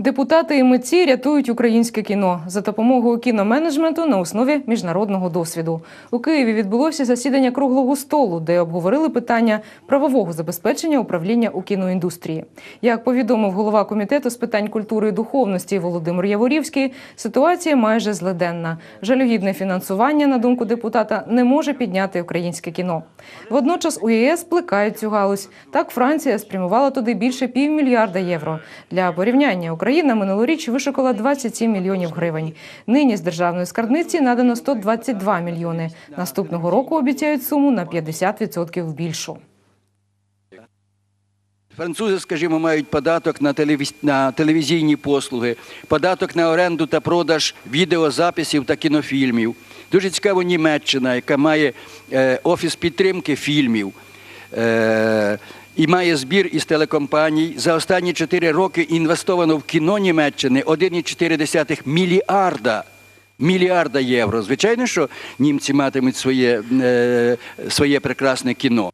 Депутати і митці рятують українське кіно за допомогою кіноменеджменту на основі міжнародного досвіду. У Києві відбулося засідання круглого столу, де обговорили питання правового забезпечення управління у кіноіндустрії. Як повідомив голова комітету з питань культури і духовності Володимир Яворівський, ситуація майже злиденна. Жалюгідне фінансування, на думку депутата, не може підняти українське кіно. Водночас у ЄС плекають цю галузь. Так Франція спрямувала туди більше півмільярда євро. Для порівняння Україна минулоріч вишукала 27 мільйонів гривень. Нині з державної скарбниці надано 122 мільйони. Наступного року обіцяють суму на 50% більшу. Французи, скажімо, мають податок на, телевізійні послуги, податок на оренду та продаж відеозаписів та кінофільмів. Дуже цікаво Німеччина, яка має е, офіс підтримки фільмів. І має збір із телекомпаній. За останні 4 роки інвестовано в кіно Німеччини 1,4 мільярда. Мільярда євро. Звичайно, що німці матимуть своє, е, своє прекрасне кіно.